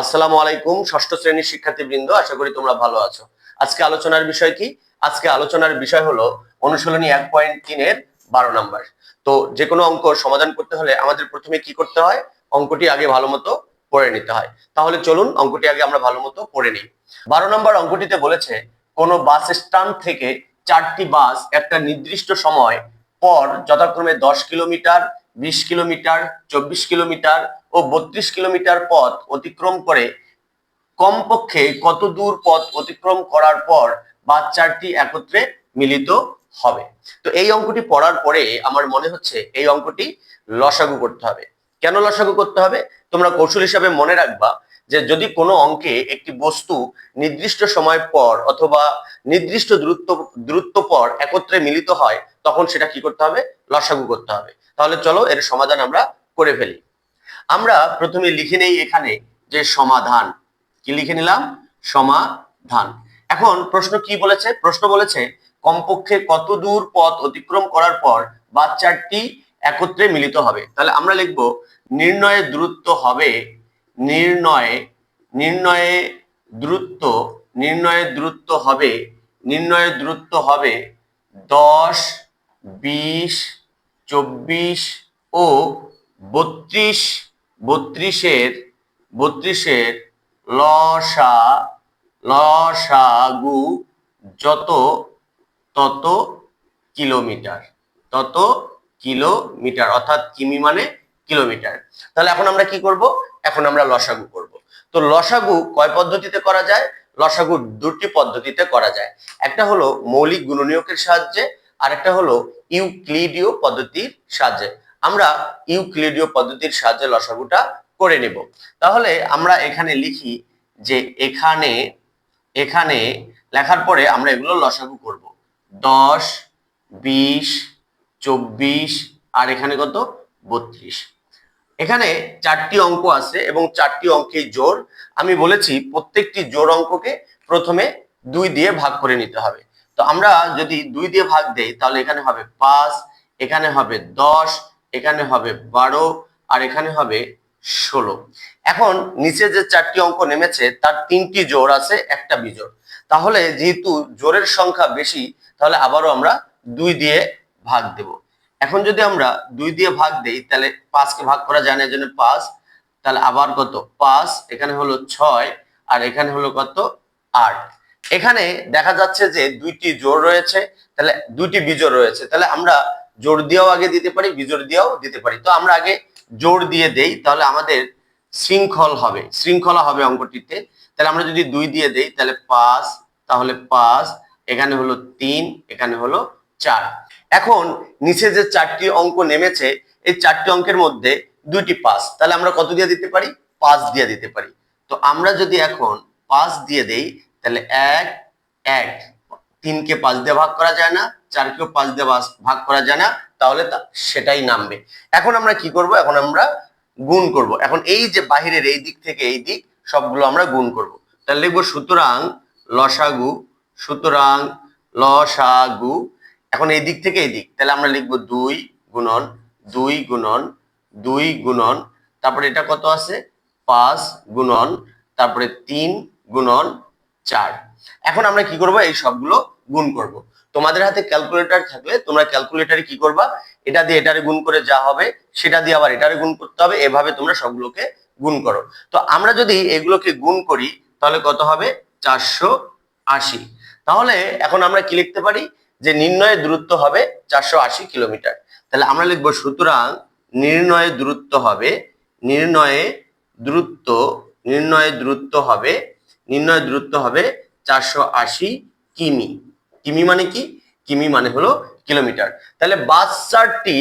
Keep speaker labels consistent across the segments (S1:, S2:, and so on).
S1: আসসালামু আলাইকুম, ষষ্ঠ শ্রেণির শিক্ষার্থীবৃন্দ, আশা করি তোমরা ভালো আছো। আজকে আলোচনার বিষয় কি? আজকে আলোচনার বিষয় হলো অনুশীলনী এক পয়েন্ট তিনের বারো নাম্বার। তো যে কোনো অঙ্ক সমাধান করতে হলে আমাদের প্রথমে কি করতে হয়? অঙ্কটি আগে ভালো মতো পড়ে নিতে হয়। তাহলে চলুন অঙ্কটি আগে আমরা ভালো মতো পড়ে নিই। বারো নম্বর অঙ্কটিতে বলেছে, কোনো বাস স্ট্যান্ড থেকে চারটি বাস একটা নির্দিষ্ট সময় পর যথাক্রমে দশ কিলোমিটার বিশ কিলোমিটার, চব্বিশ কিলোমিটার ও বত্রিশ কিলোমিটার পথ অতিক্রম করে কমপক্ষে কত দূর পথ অতিক্রম করার পর বাচ্চারটি একত্রে মিলিত হবে। তো এই অঙ্কটি পড়ার পরে আমার মনে হচ্ছে এই অঙ্কটি লসাগু করতে হবে। কেন লসাগু করতে হবে? তোমরা কৌশল হিসাবে মনে রাখবা যে যদি কোনো অঙ্কে একটি বস্তু নির্দিষ্ট সময় পর অথবা নির্দিষ্ট দূরত্ব দূরত্ব পর একত্রে মিলিত হয়, তখন সেটা কি করতে হবে? লসাগু করতে হবে। তাহলে চলো এর সমাধান আমরা করে ফেলি। আমরা প্রথমে লিখে নেই এখানে যে সমাধান। কি লিখে নিলাম? সমাধান। এখন প্রশ্ন কি বলেছে? প্রশ্ন বলেছে, কমপক্ষে কত দূর পথ অতিক্রম করার পর বাচ্চাটি একত্রে মিলিত হবে? তাহলে আমরা লিখব, নির্ণয়ে দূরত্ব হবে, নির্ণয়ে নির্ণয়ে দূরত্ব নির্ণয়ে দূরত্ব হবে, নির্ণয়ে দূরত্ব হবে দশ, বিশ চব্বিশ ও বত্রিশ, বত্রিশের বত্রিশের লসা, লসাগু যত, তত কিলোমিটার তত কিলোমিটার, অর্থাৎ কিমি মানে কিলোমিটার। তাহলে এখন আমরা কি করব? এখন আমরা লসাগু করব। তো লসাগু কয় পদ্ধতিতে করা যায়? লসাগু দুটি পদ্ধতিতে করা যায়। একটা হলো মৌলিক গুণনীয়কের সাহায্যে আর একটা হলো ইউক্লিডীয় পদ্ধতির সাহায্যে। আমরা ইউক্লিডীয় পদ্ধতির সাহায্যে লসাগুটা করে নেব। তাহলে আমরা এখানে লিখি যে এখানে এখানে লেখার পরে আমরা এগুলো লসাগু করব। দশ, বিশ, চব্বিশ, আর এখানে কত? বত্রিশ। এখানে চারটি অঙ্ক আছে এবং চারটি অঙ্কেই জোর আমি বলেছি প্রত্যেকটি জোর অঙ্ককে প্রথমে দুই দিয়ে ভাগ করে নিতে হবে। তো আমরা যদি দুই দিয়ে ভাগ দেই, তাহলে এখানে হবে পাঁচ, এখানে হবে দশ, এখানে হবে বারো, আর এখানে হবে ষোলো। এখন নিচে যে চারটি অঙ্ক নেমেছে, তার তিনটি জোর আছে, একটা বিজোড়। তাহলে যেহেতু জোরের সংখ্যা বেশি, তাহলে আবারও আমরা দুই দিয়ে ভাগ দেব। এখন যদি আমরা দুই দিয়ে ভাগ দেই, তাহলে পাঁচকে ভাগ করা যায় না জন্য পাঁচ। তাহলে আবার কত? পাঁচ, এখানে হলো ছয়, আর এখানে হলো কত? আট। এখানে দেখা যাচ্ছে যে দুইটি জোর রয়েছে, তাহলে দুইটি বিজোড় রয়েছে। তাহলে আমরা জোর দিয়েও আগে দিতে পারি, বিজোড় দিয়েও দিতে পারি। তো আমরা আগে জোর দিয়ে দেই, তাহলে আমাদের শৃঙ্খল হবে। শৃঙ্খলা হবে অঙ্কটিতে। তাহলে আমরা যদি দুই দিয়ে দেই, তাহলে পাঁচ তাহলে পাঁচ, এখানে হলো তিন, এখানে হলো চার। এখন নিচে যে চারটি অঙ্ক নেমেছে, এই চারটি অঙ্কের মধ্যে দুইটি পাঁচ। তাহলে আমরা কত দিয়ে দিতে পারি? পাঁচ দিয়ে দিতে পারি। তো আমরা যদি এখন পাঁচ দিয়ে দেই তাহলে এক এক। তিনকে পাঁচ দিয়ে ভাগ করা যায় না, চারকেও পাঁচ দিয়ে ভাগ- করা যায় না, তাহলে সেটাই নামবে। এখন আমরা কি করব? এখন আমরা গুণ করব। এখন এই যে বাহিরের এই দিক থেকে এই দিক, সবগুলো আমরা গুণ করব। তাহলে লিখব, সুতরাং লসাগু সুতরাং লসাগু। এখন এই দিক থেকে এই দিক। তাহলে আমরা লিখব দুই গুণন দুই গুণন দুই গুণন। তারপরে এটা কত আছে? পাঁচ গুণন। তারপরে তিন গুণন চার। এখন আমরা কি করব? এই সবগুলো গুণ করব। তোমাদের হাতে ক্যালকুলেটর থাকলে তোমরা ক্যালকুলেটরে কি করবা? এটা দিয়ে এটারে গুণ করে যা হবে, সেটা দিয়ে আবার এটারে গুণ করতে হবে। এভাবে তোমরা সবগুলোকে গুণ করো। তো আমরা যদি এগুলোকে গুণ করি, তাহলে কত হবে? চারশো আশি। তাহলে এখন আমরা কি লিখতে পারি? যে নির্ণয়ের দূরত্ব হবে চারশো আশি কিলোমিটার। তাহলে আমরা লিখব, সুতরাং নির্ণয়ের দূরত্ব হবে, নির্ণয়ে দূরত্ব নির্ণয়ের দূরত্ব হবে নির্ণয়ের দূরত্ব হবে চারশো আশি কিমি। কিমি মানে কি? কিমি মানে হলো কিলোমিটার। তাহলে বাস চারটি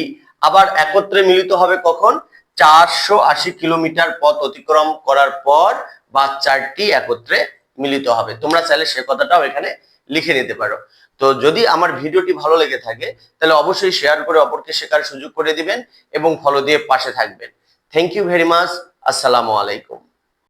S1: আবার একত্রে মিলিত হবে কখন? চারশো আশি কিলোমিটার পথ অতিক্রম করার পর বাস চারটি একত্রে মিলিত হবে। তোমরা চাইলে সে কথাটাও এখানে লিখে নিতে পারো। তো যদি আমার ভিডিওটি ভালো লেগে থাকে, তাহলে অবশ্যই শেয়ার করে অপরকে শেখার সুযোগ করে দিবেন এবং ফলো দিয়ে পাশে থাকবেন। থ্যাংক ইউ ভেরি মাচ আসসালামু আলাইকুম।